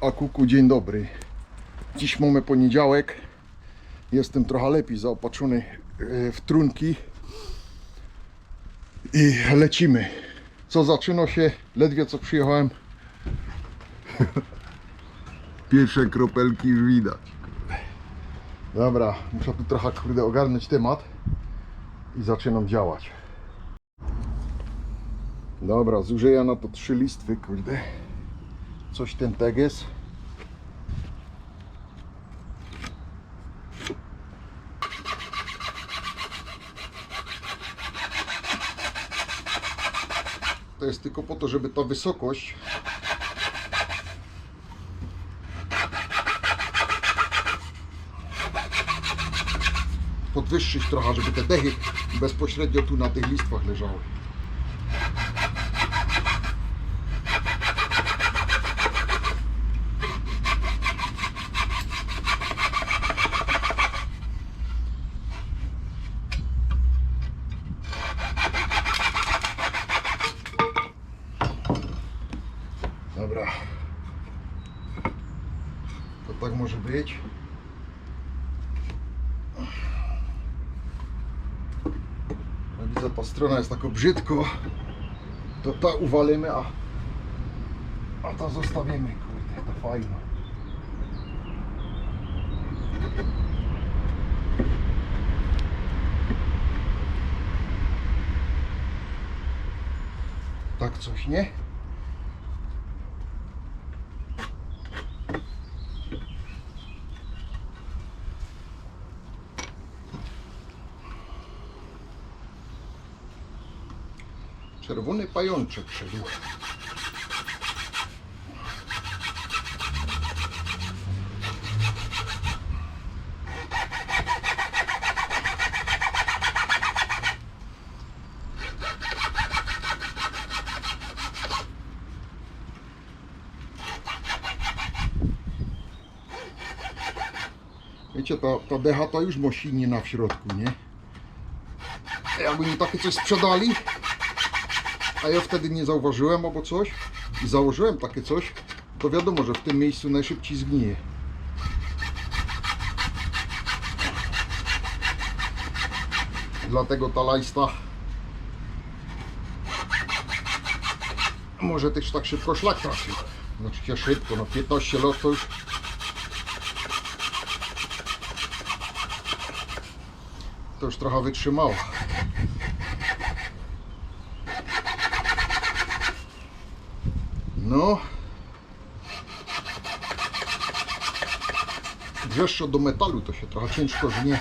A kuku, dzień dobry. Dziś mamy poniedziałek. Jestem trochę lepiej zaopatrzony e, w trunki. I lecimy. Co zaczyna się? Ledwie co przyjechałem. Pierwsze kropelki już widać. Dobra, muszę tu trochę kurde ogarnąć temat i zaczynam działać. Dobra, zużyję na to trzy listwy, kurde. Coś ten teges. To jest tylko po to, żeby ta wysokość podwyższyć trochę, żeby te dechy bezpośrednio tu na tych listwach leżały. Dobra. To tak może być. Widzę, ta strona jest taka brzydko. To ta uwalimy, a, a ta zostawimy. Kurde, to fajno. Tak coś, nie? Czerwony pajączek przebył. Wiecie, ta, ta decha to już ma silnina w środku, nie? Jakby mi takie coś sprzedali, a ja wtedy nie zauważyłem albo coś i założyłem takie coś, to wiadomo, że w tym miejscu najszybciej zgnije. Dlatego ta lajsta może też tak szybko szlak trafił. Znaczy szybko, no 15 lat to już to już trochę wytrzymało. No. Wrzeszczo do metalu to się trochę ciężko żnie.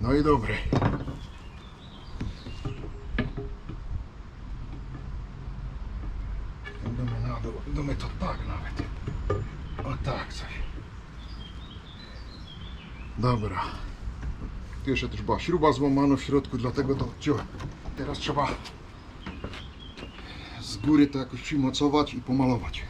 No i dobre. Idziemy na dół. Idziemy to tak nawet. O tak coś. Dobra. Tu jeszcze też była śruba złamana w środku, dlatego to odciąłem. Teraz trzeba z góry to jakoś przymocować i pomalować.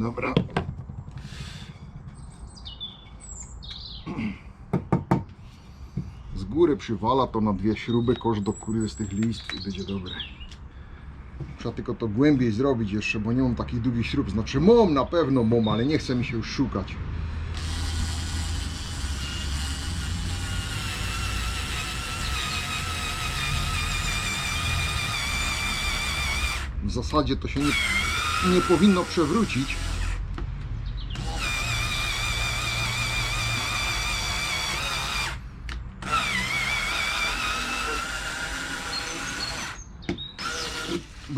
Dobra. Z góry przywala to na dwie śruby, kosz do kury z tych list i będzie dobre. Trzeba tylko to głębiej zrobić jeszcze, bo nie mam takich długich śrub. Znaczy mam na pewno mam, ale nie chce mi się już szukać. W zasadzie to się nie, nie powinno przewrócić.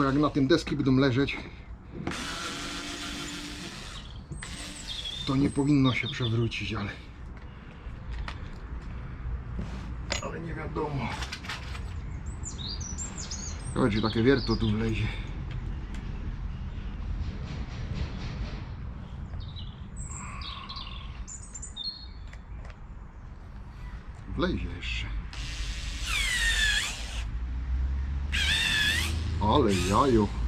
Bo jak na tym deski będą leżeć, to nie powinno się przewrócić, ale wiadomo. Chodź, takie wiertło tu wlezie. Wlezie jeszcze. Ale jajo.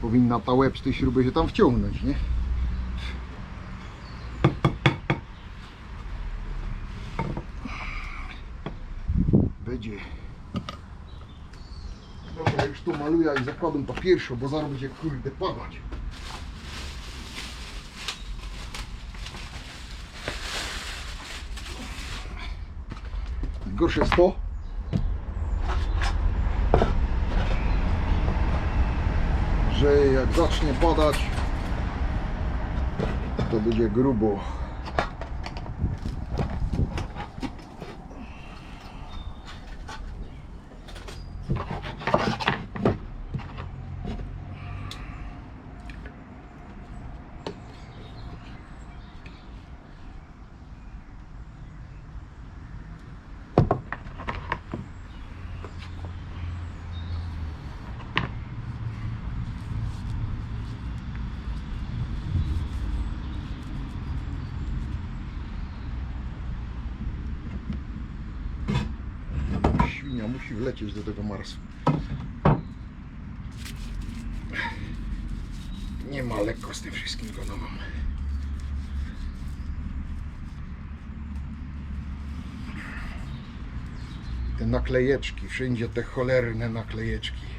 Powinna ta łeb z tej śruby się tam wciągnąć, nie? Będzie. Dobra, już tu maluję i zakładam to pierwsze, bo zaraz będzie kurde padać. Gorsze jest to, że jak zacznie padać, to będzie grubo. Świnia musi wlecieć do tego Marsu. Nie ma lekko z tym wszystkim. Te naklejeczki, wszędzie te cholerne naklejeczki.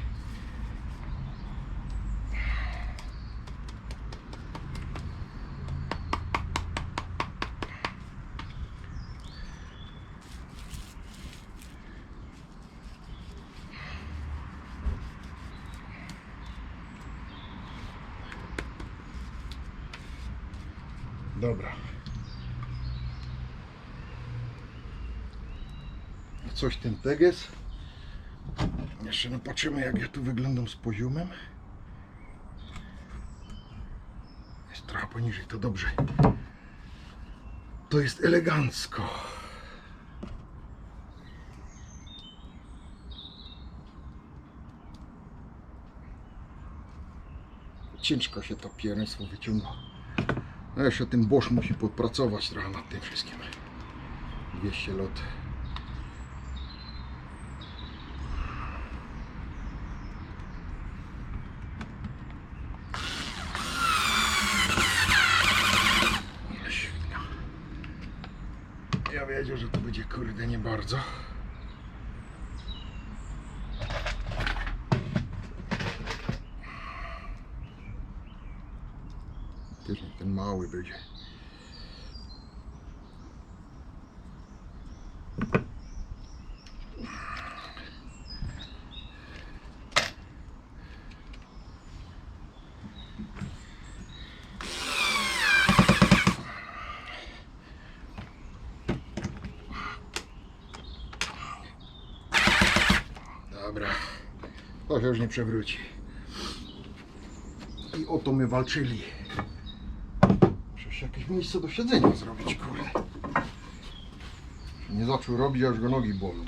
Dobra. Coś ten teges. Jeszcze no patrzymy jak ja tu wyglądam z poziomem. Jest trochę poniżej, to dobrze. To jest elegancko. Ciężko się to pierństwo wyciąga. No jeszcze ten Bosch musi podpracować trochę nad tym wszystkim. 200 lot. Świnia. Ja wiedział, że to będzie kurde nie bardzo. Też będzie. Dobra. To się już nie przewróci. I o to my walczyli jakieś miejsce do siedzenia zrobić, kurde. Nie zaczął robić, aż go nogi bolą.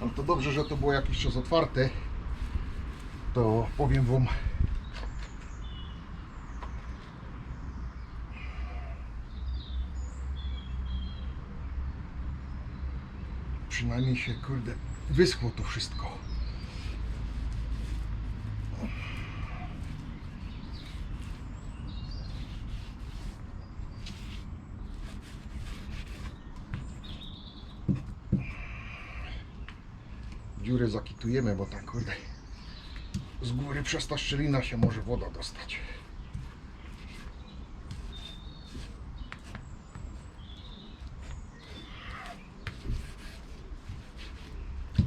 Ale to dobrze, że to było jakiś czas otwarte, to powiem Wam. Przynajmniej się, kurde, wyschło to wszystko. Dziurę zakitujemy, bo tak kurde z góry przez ta szczelina się może woda dostać.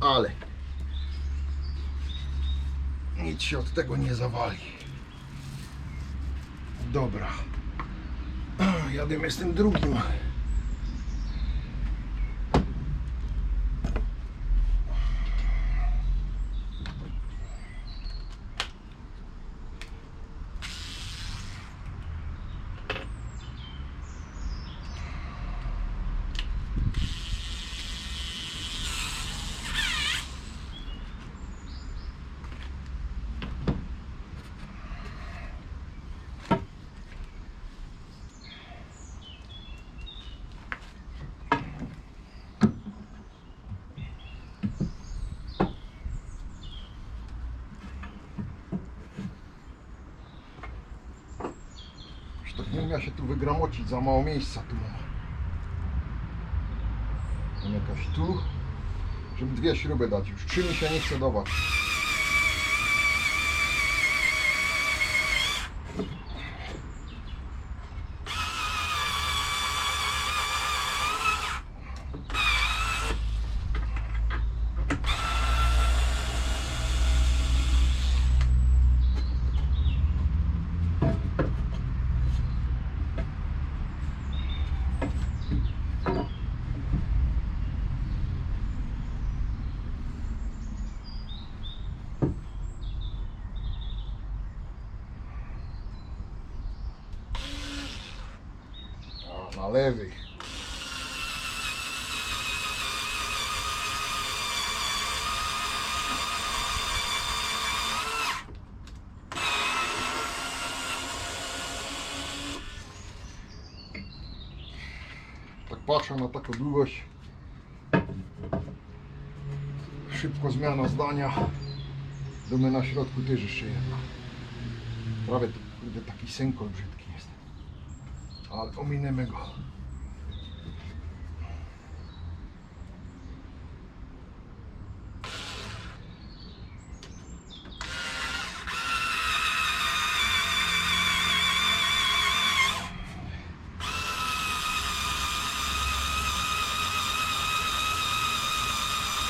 Ale nic się od tego nie zawali. Dobra. Jadę z tym drugim. Się tu wygramocić, za mało miejsca tu mam. Mam jakaś tu, żeby dwie śruby dać. Już trzy mi się nie chce dawać. A, na lewy. Tak patrzę na taką długość. Szybko zmiana zdania. Domy na środku też jeszcze jedna. Prawie taki synkol brzydki. Ale ominemy go.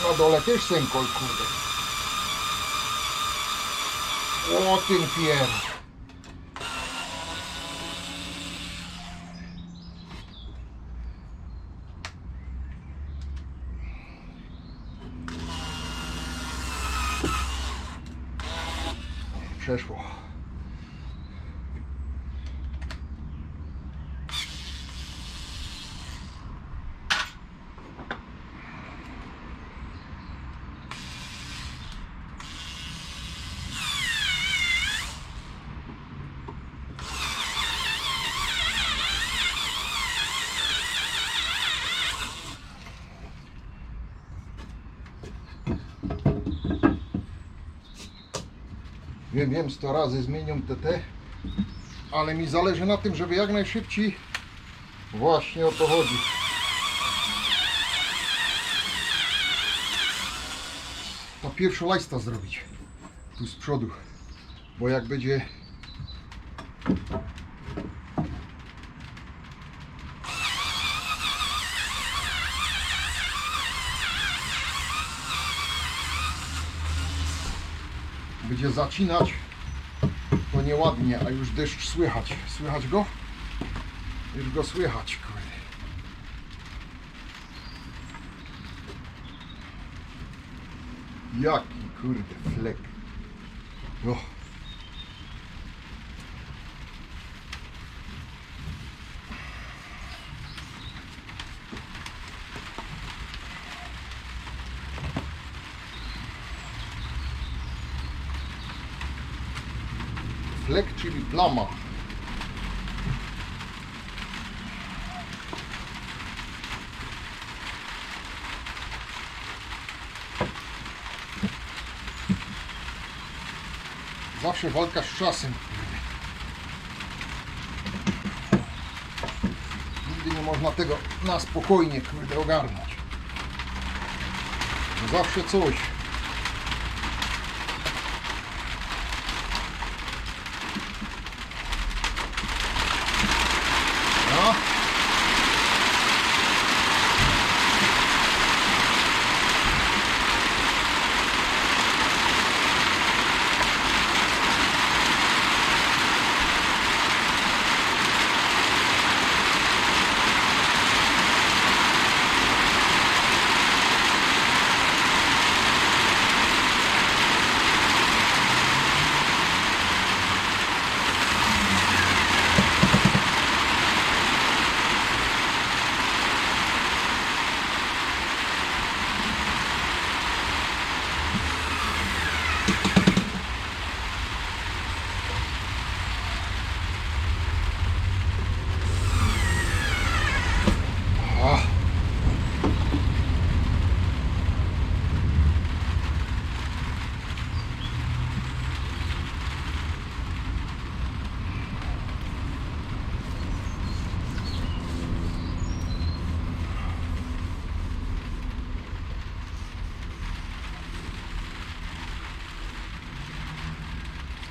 Na dole też synkol, kurde. O pier. Wiem, wiem, 100 razy zmienią TT, ale mi zależy na tym, żeby jak najszybciej właśnie o to chodzi. To pierwszą lajsta zrobić tu z przodu, bo jak będzie zacinać, to nieładnie, a już deszcz słychać. Słychać go? Już go słychać, kurde. Jaki kurde flek. No. Flek, czyli plama. Zawsze walka z czasem. Nigdy nie można tego na spokojnie kurde ogarnąć. Zawsze coś. No. Ah.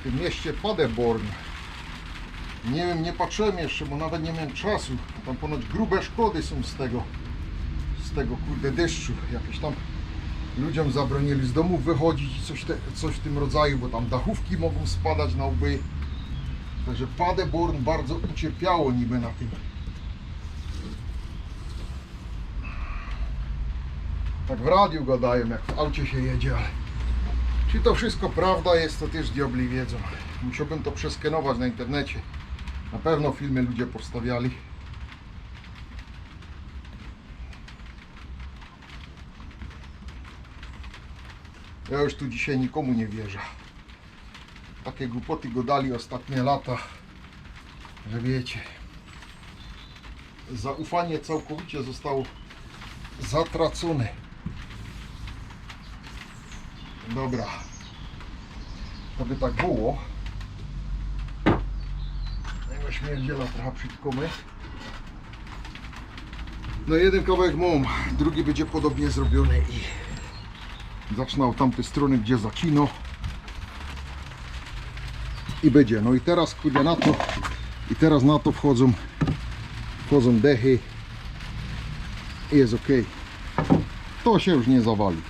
W tym mieście Paderborn nie wiem, nie patrzyłem jeszcze, bo nawet nie miałem czasu. Tam ponoć grube szkody są z tego, z tego kurde deszczu. Jakieś tam ludziom zabronili z domów wychodzić i coś, coś w tym rodzaju, bo tam dachówki mogą spadać na łby. Także Paderborn bardzo ucierpiało niby na tym. Tak w radiu gadają, jak w aucie się jedzie, ale czy to wszystko prawda jest, to też diabli wiedzą. Musiałbym to przeskenować na internecie. Na pewno filmy ludzie postawiali. Ja już tu dzisiaj nikomu nie wierzę. Takie głupoty go dali ostatnie lata, że wiecie. Zaufanie całkowicie zostało zatracone. Dobra. To by tak było. Tego śmierdziela trochę przytkamy. No jeden kawałek mam, drugi będzie podobnie zrobiony i zacznę od tamtej strony, gdzie zacino. I będzie. No i teraz kurde na to i teraz na to wchodzą wchodzą dechy i jest ok. To się już nie zawali.